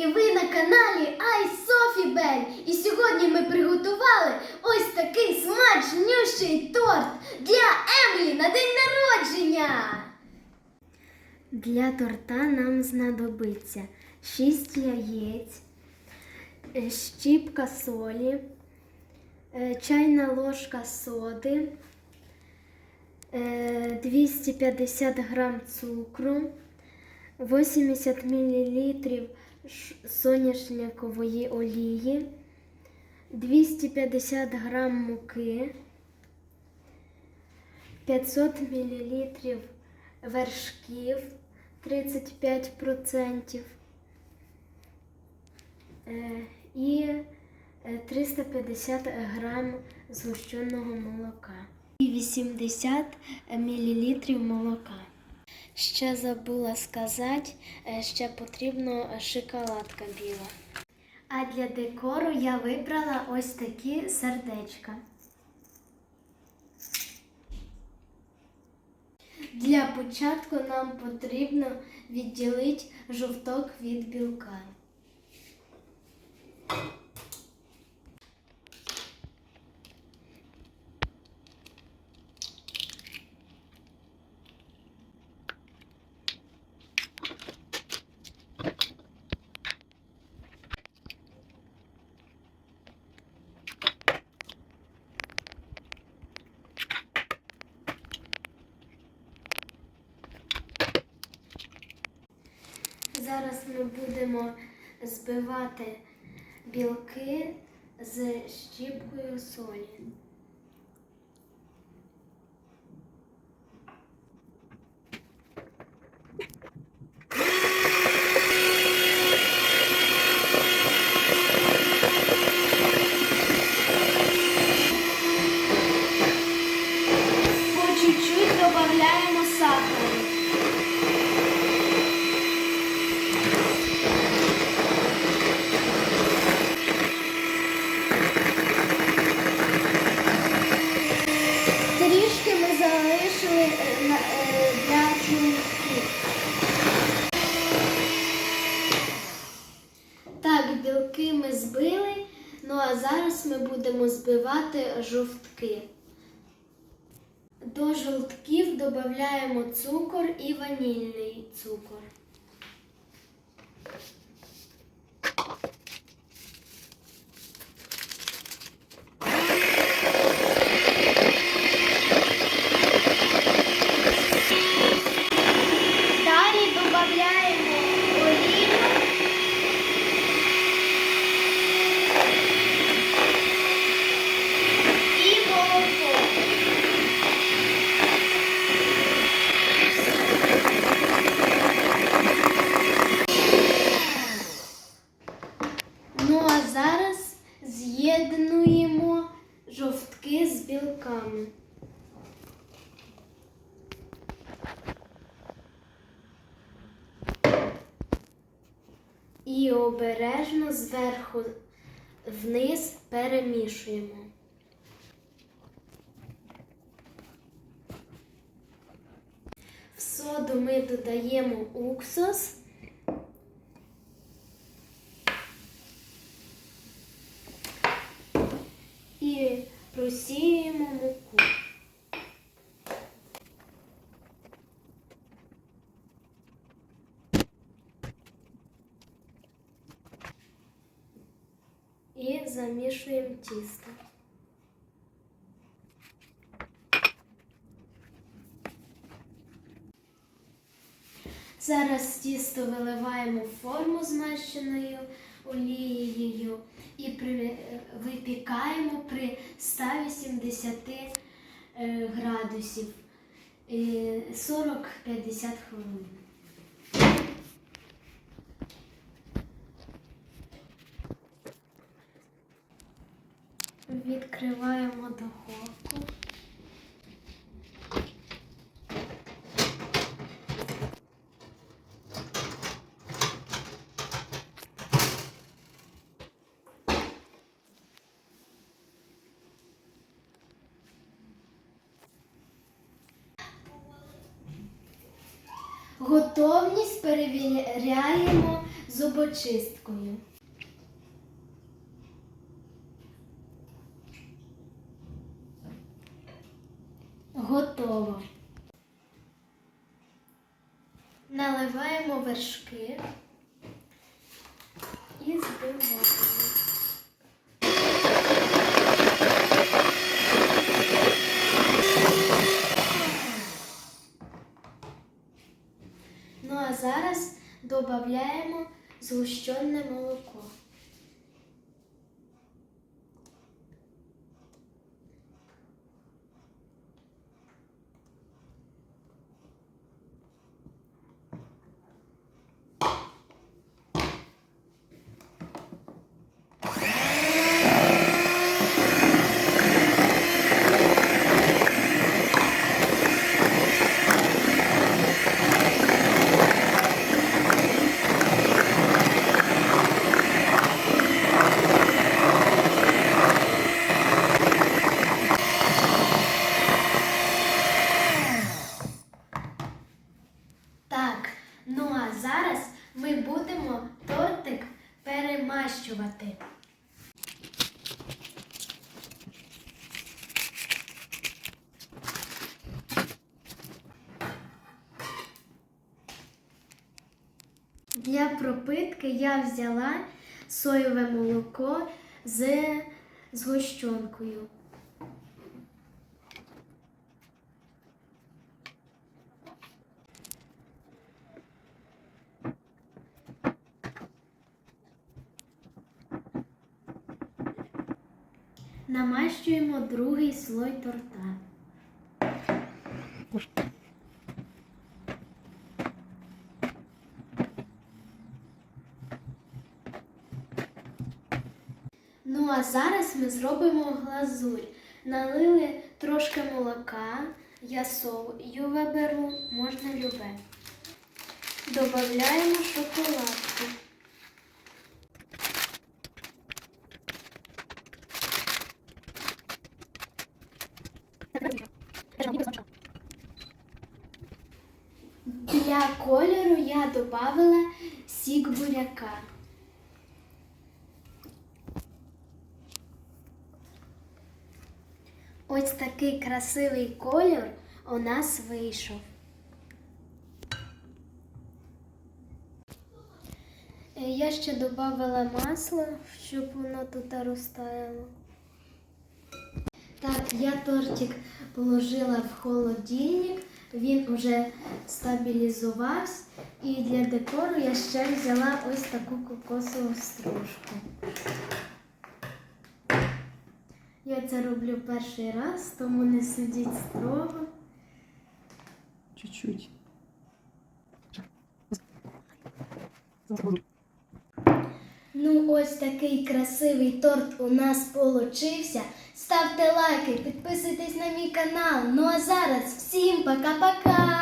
І ви на каналі Ай Софі Бель. І сьогодні ми приготували ось такий смачнющий торт для Емлі на день народження. Для торта нам знадобиться 6 яєць, е, щіпка солі, е, чайна ложка соди, е, 250 грам цукру, 80 мл соняшникової олії, 250 грам муки, 500 мл вершків 35% е, і е, 350 грам згущеного молока і 80 мл молока. Ще забула сказати, е, ще потрібно шоколадка біла. А для декору я вибрала ось такі сердечка. Для початку нам потрібно відділити жовток від білка. Зараз ми будемо збивати білки з щіпкою солі. По чуть-чуть додаємо сахар. Трішки ми залишили е, на- е, для жовтків. Так, білки ми збили, ну а зараз ми будемо збивати жовтки. До жовтків додаємо цукор і ванільний цукор. Далі додаємо олію. І молоко. Ну а зараз з'єднуємо жовтки з білками. І обережно зверху вниз перемішуємо. В соду ми додаємо уксус. І просіюємо муку. І замішуємо тісто. Зараз тісто виливаємо в форму змащеною олією і при, випікаємо при 180 е, градусів е, 40-50 хвилин. Відкриваємо духовку. Готовність перевіряємо зубочисткою. Готово. Наливаємо вершки і збиваємо. Ну а зараз додаємо згущене молоко. Так, ну а зараз ми будемо тортик перемащувати. Для пропитки я взяла соєве молоко з згущенкою. Намащуємо другий слой торта. А зараз ми зробимо глазурь. Налили трошки молока, я сою виберу, можна любе. Добавляємо шоколадку. Для кольору я додавала сік буряка. Ось такий красивий колір у нас вийшов. Е, Я ще додавала масло, щоб воно тут розтаяло. Так, я тортик положила в холодильник, він вже стабілізувався. І для декору я ще взяла ось таку кокосову стружку. Я це роблю перший раз, тому не судіть строго. Чуть-чуть. Ну, ось такий красивий торт у нас получився. Ставте лайки, підписуйтесь на мій канал. Ну а зараз всім пока-пока!